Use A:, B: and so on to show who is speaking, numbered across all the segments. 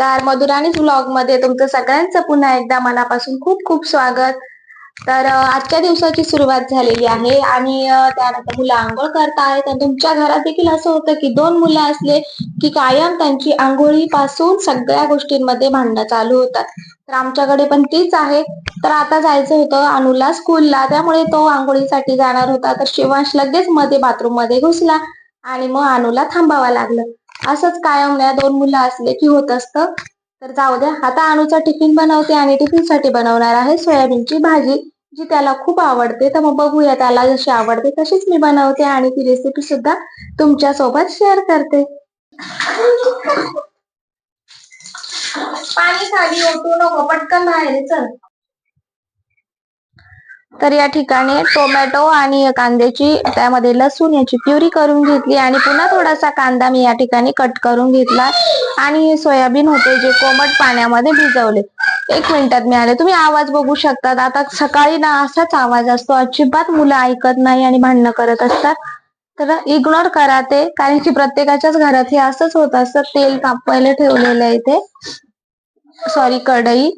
A: नमस्कार. मधुराणीच ब्लॉगमध्ये तुमचं सगळ्यांचं पुन्हा एकदा मनापासून खूप खूप स्वागत. तर आजच्या दिवसाची सुरुवात झालेली आहे आणि त्यानंतर मुलं आंघोळ करत आहेत आणि तुमच्या घरात देखील असं होतं की दोन मुलं असले की कायम त्यांची आंघोळीपासून सगळ्या गोष्टींमध्ये भांडणं चालू होतात. तर आमच्याकडे पण तीच आहे. तर आता जायचं होतं अनुला स्कूलला त्यामुळे तो आंघोळीसाठी जाणार होता. तर शिवांश लगेच मध्ये बाथरूममध्ये घुसला आणि मग अनुला थांबावं लागलं. असंच कायम ना दोन मुलं असले की होत असतं. तर जाऊ द्या. आता अनुचा टिफिन बनवते आणि टिफिनसाठी बनवणार आहे सोयाबीनची भाजी जी त्याला खूप आवडते. तर मग बघूया त्याला जशी आवडते तशीच मी बनवते आणि ती रेसिपी सुद्धा तुमच्यासोबत शेअर करते. पाणी खाली ओतू नको पटकन बाहेर चल. तर या ठिकाणी टोमॅटो आणि कांद्याची त्यामध्ये लसूण याची प्युरी करून घेतली आणि पुन्हा थोडासा कांदा मी या ठिकाणी कट करून घेतला. आणि हे सोयाबीन होते जे कोमट पाण्यामध्ये भिजवले. एक मिनिटात मी आले तुम्ही आवाज बघू शकतात. आता सकाळी ना असाच आवाज असतो. अजिबात मुलं ऐकत नाही आणि भांडणं करत असतात. तर इग्नोर करा ते. कारण की प्रत्येकाच्याच घरात हे असंच होत असतं. तेल तापवायला ठेवलेलं आहे इथे सॉरी कढई.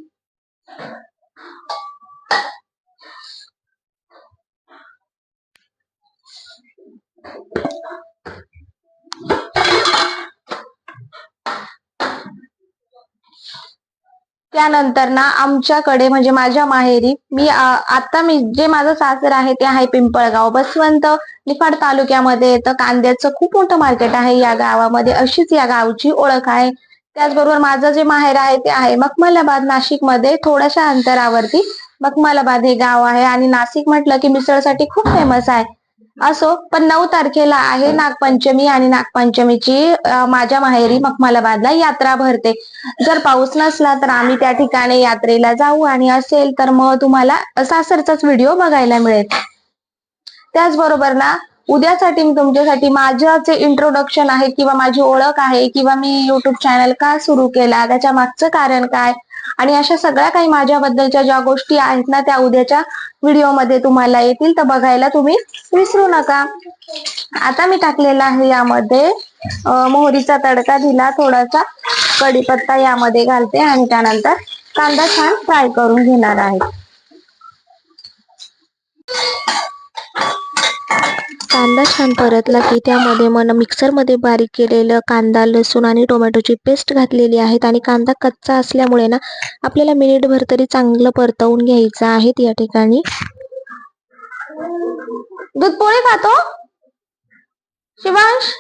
A: त्यानंतर ना आमच्याकडे म्हणजे माझ्या माहेरी मी आता मी जे माझं सासर आहे ते आहे पिंपळगाव. बसवंत निफाड तालुक्यामध्ये येतं. कांद्याचं खूप मोठं मार्केट आहे या गावामध्ये. अशीच या गावची ओळख आहे. त्याचबरोबर माझं जे माहेर आहे ते आहे मखमलाबाद नाशिकमध्ये. थोड्याशा अंतरावरती मखमलाबाद हे गाव आहे. आणि नाशिक म्हटलं की मिसळसाठी खूप फेमस आहे. असो पण नऊ तारखेला आहे नागपंचमी आणि नागपंचमीची माझ्या माहेरी मखमलाबादला यात्रा भरते. जर पाऊस नसला तर आम्ही त्या ठिकाणी यात्रेला जाऊ आणि असेल तर मग तुम्हाला सासरचाच व्हिडिओ बघायला मिळेल. त्याचबरोबर ना उद्यासाठी मी तुमच्यासाठी माझं जे इंट्रोडक्शन आहे किंवा माझी ओळख आहे किंवा मी युट्यूब चॅनल का सुरू केला त्याच्या मागचं कारण काय? आणि अशा सगळ्या काही माझ्याबद्दलच्या ज्या गोष्टी आहेत ना त्या उद्याच्या व्हिडिओमध्ये तुम्हाला येतील तर बघायला तुम्ही विसरू नका. आता मी टाकलेला आहे यामध्ये मोहरीचा तडका दिला थोडासा कढीपत्ता यामध्ये घालते आणि त्यानंतर कांदा छान फ्राय करून घेणार आहे. कांदा छान परतला की त्यामध्ये मन मिक्सरमध्ये बारीक केलेलं कांदा लसूण आणि टोमॅटोची पेस्ट घातलेली आहेत आणि कांदा कच्चा असल्यामुळे ना आपल्याला मिनिटभर तरी चांगलं परतवून घ्यायचं आहे या ठिकाणी. दूध पोळी खातो? शिवांश?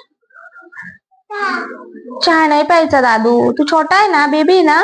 A: चहा नाही प्यायचा दादू. तू छोटा आहे ना बेबी आहे ना?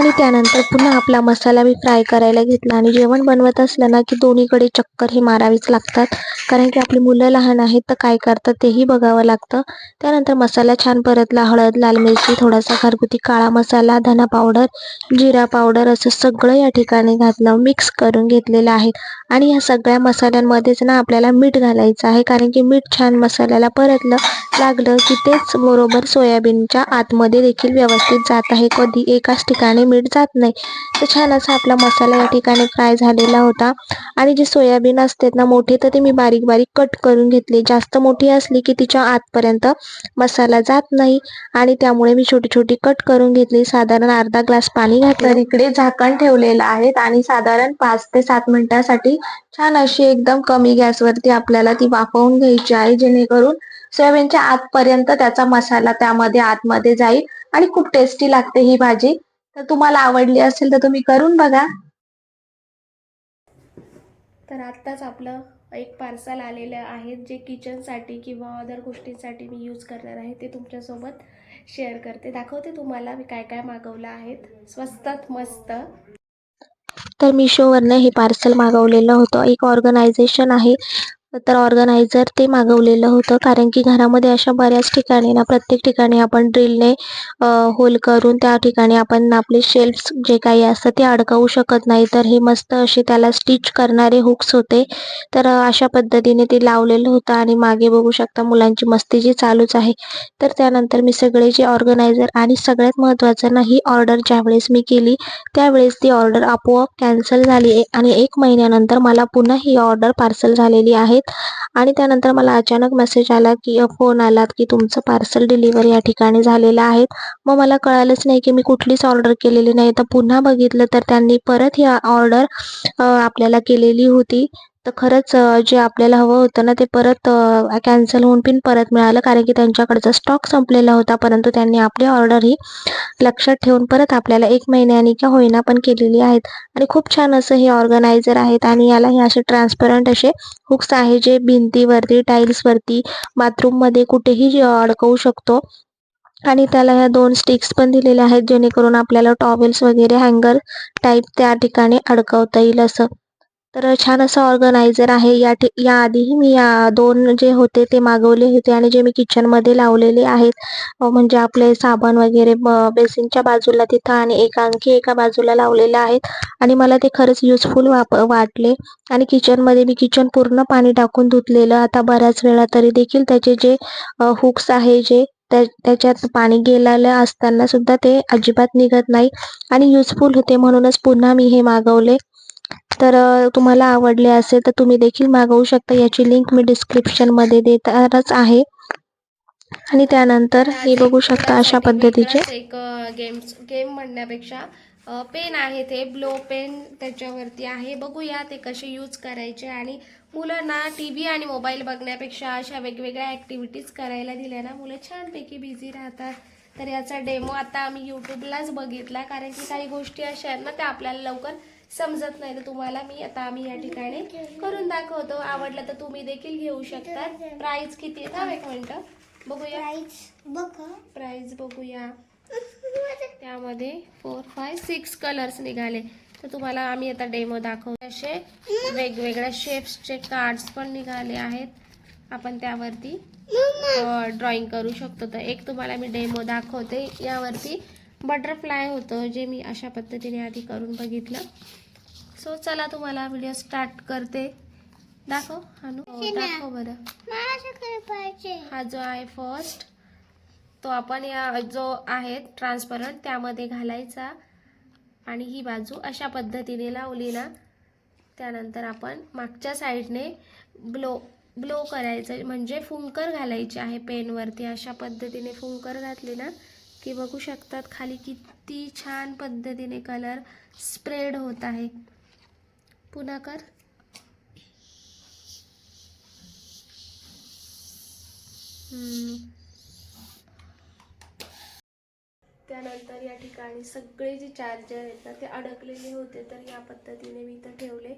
A: आणि त्यानंतर पुन्हा आपला मसाला मी फ्राय करायला घेतला. आणि जेवण बनवत असलं ना की दोन्हीकडे चक्कर हे मारावीच लागतात. कारण की आपली मुलं लहान आहेत तर काय करतात तेही बघावं लागतं. त्यानंतर मसाला छान परतला हळद लाल मिरची थोडासा घरगुती काळा मसाला धना पावडर जिरा पावडर असं सगळं या ठिकाणी घातलं मिक्स करून घेतलेलं आहे. आणि या सगळ्या मसाल्यांमध्येच ना आपल्याला मीठ घालायचं आहे. कारण की मीठ छान मसाल्याला परतलं लागलं की तेच बरोबर सोयाबीनच्या आतमध्ये देखील व्यवस्थित जात आहे. कधी एकाच ठिकाणी मीठ जात नाही. तर छान असा आपला मसाला या ठिकाणी फ्राय झालेला होता. आणि जे सोयाबीन असतात ना मोठी तर ते मी बारीक बारीक कट करून घेतली. जास्त मोठी असली की तिच्या आतपर्यंत मसाला जात नाही आणि त्यामुळे मी छोटी छोटी कट करून घेतली. साधारण अर्धा ग्लास पाणी घातलं. तर इकडे झाकण ठेवलेलं आहे आणि साधारण पाच ते सात मिनिटासाठी छान अशी एकदम कमी गॅसवरती आपल्याला ती वाफवून घ्यायची आहे जेणेकरून सोयाबीनच्या आतपर्यंत त्याचा मसाला त्यामध्ये आतमध्ये जाईल आणि खूप टेस्टी लागते ही भाजी. तर तुम्हाला आवडली असेल तर तुम्ही करून बघा. तर आत्ताच आपलं एक पार्सल आलेलं आहे जे किचनसाठी किंवा अदर गोष्टींसाठी मी यूज करणार आहे. ते तुमच्यासोबत शेअर करते. दाखवते तुम्हाला मी काय काय मागवलं आहेत. स्वस्तात मस्त. तर मिशोवरनं हे पार्सल मागवलेलं होतं. एक ऑर्गनायझेशन आहे. तर ऑर्गनायझर ते मागवलेलं होतं. कारण की घरामध्ये अशा बऱ्याच ठिकाणी ना प्रत्येक ठिकाणी आपण ड्रिलने होल करून त्या ठिकाणी आपण आपले शेल्फ्स जे काही असतं ते अडकवू शकत नाही. तर हे मस्त असे त्याला स्टिच करणारे हुक्स होते. तर अशा पद्धतीने ते लावलेलं होतं आणि मागे बघू शकता मुलांची मस्ती जी चालूच आहे. तर त्यानंतर मी सगळे जे ऑर्गनायझर आणि सगळ्यात महत्त्वाचं ना ही ऑर्डर ज्यावेळेस मी केली त्यावेळेस ती ऑर्डर आपोआप कॅन्सल झाली. आहे आणि एक महिन्यानंतर मला पुन्हा ही ऑर्डर पार्सल झालेली आहे.
B: आहेत. आणि त्यानंतर मला अचानक मेसेज आला की फोन आलात की तुमचं पार्सल डिलिव्हरी या ठिकाणी झालेलं आहे. मग मला कळालंच नाही की मी कुठलीच ऑर्डर केलेली नाही. तर पुन्हा बघितलं तर त्यांनी परत ही ऑर्डर आपल्याला केलेली होती. तर खरंच जे आपल्याला हवं होतं ना ते परत कॅन्सल होऊन पण परत मिळालं. कारण की त्यांच्याकडचा स्टॉक संपलेला होता. परंतु त्यांनी आपली ऑर्डर ही लक्षात ठेवून परत आपल्याला एक महिन्याने का होईना पण केलेली आहेत. आणि खूप छान असं हे ऑर्गनायझर आहेत आणि याला हे असे ट्रान्सपरंट असे हुक्स आहे जे भिंतीवरती टाईल्सवरती बाथरूममध्ये कुठेही अडकवू शकतो. आणि त्याला ह्या दोन स्टिक्स पण दिलेल्या आहेत जेणेकरून आपल्याला टॉवेल्स वगैरे हँगर टाईप त्या ठिकाणी अडकवता येईल असं. तर छान असं ऑर्गनायझर आहे. या ठि याआधीही मी या दोन जे होते ते मागवले होते आणि जे मी किचनमध्ये लावलेले आहेत. म्हणजे आपले साबण वगैरे बेसिनच्या बाजूला तिथं आणि एक आणखी एका बाजूला लावलेलं आहेत. आणि मला ते खरंच युजफुल वाप वाटले. आणि किचनमध्ये मी किचन पूर्ण पाणी टाकून धुतलेलं. आता बऱ्याच वेळा तरी देखील त्याचे जे हुक्स आहे जे त्या त्याच्यात पाणी गेलेलं असताना सुद्धा ते अजिबात निघत नाही. आणि युजफुल होते म्हणूनच पुन्हा मी हे मागवले. तर तुम्हाला आवडले असेल तर तुम्ही देखील मागवू शकता. याची लिंक मी डिस्क्रिप्शनमध्ये देणारच आहे. आणि त्यानंतर हे बघू शकता अशा पद्धतीचे.
C: एक गेम्स गेम म्हणण्यापेक्षा पेन आहे ते. ब्लो पेन त्याच्यावरती आहे. बघूया ते कसे यूज करायचे. आणि मुलांना टी व्ही आणि मोबाईल बघण्यापेक्षा अशा वेगवेगळ्या ॲक्टिव्हिटीज करायला दिल्या ना मुलं छानपैकी बिझी राहतात. तर याचा डेमो आता आम्ही यूट्यूबलाच बघितला. कारण की काही गोष्टी अशा आहेत ना त्या आपल्याला लवकर समजत नाही. तर तुम्हाला मी आता आम्ही या ठिकाणी करून दाखवतो. आवडलं तर तुम्ही देखील घेऊ शकता. प्राइस किती आहे थांब एक मिनटं. बघूया.
D: बघ.
C: प्राइस बघूया. त्यामध्ये फोर फाय सिक्स कलर्स निघाले. तर तुम्हाला आम्ही आता डेमो दाखवतो असे वेगवेगळ्या शेप्सचे कार्ड्स पण निघाले आहेत. आपण त्यावरती ड्रॉइंग करू शकतो. तर एक तुम्हाला मी डेमो दाखवते. यावरती बटरफ्लाय होतं जे मी अशा पद्धतीने आधी करून बघितलं. सो चला तुम्हाला व्हिडिओ स्टार्ट करते. दाखव हानू. हो, दाखव बरं. हा जो आहे फर्स्ट तो आपण या जो आहे ट्रान्सपरंट त्यामध्ये घालायचा. आणि ही बाजू अशा पद्धतीने लावली ना त्यानंतर आपण मागच्या साईडने ब्लो ब्लो करायचं. म्हणजे फुंकर घालायचे आहे पेनवरती. अशा पद्धतीने फुंकर घातली ना की बघू शकतात खाली किती छान पद्धतीने कलर स्प्रेड होत आहे. पुन्हा कर त्यानंतर या ठिकाणी सगळे जे चार्जर आहेत ना ते अडकलेले होते तर या पद्धतीने मी इथं ठेवले.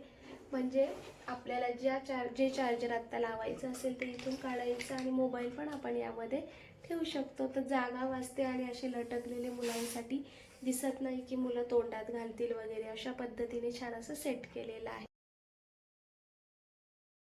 C: म्हणजे आपल्याला ज्या चार जे चार्जर आत्ता लावायचं असेल ते इथून काढायचं आणि मोबाईल पण आपण यामध्ये ठेवू शकतो. तर जागा वाचते आणि असे लटकलेले मुलांसाठी दिसत नाही की मुलं तोंडात घालतील वगैरे अशा पद्धतीने छान असं सेट केलेलं आहे.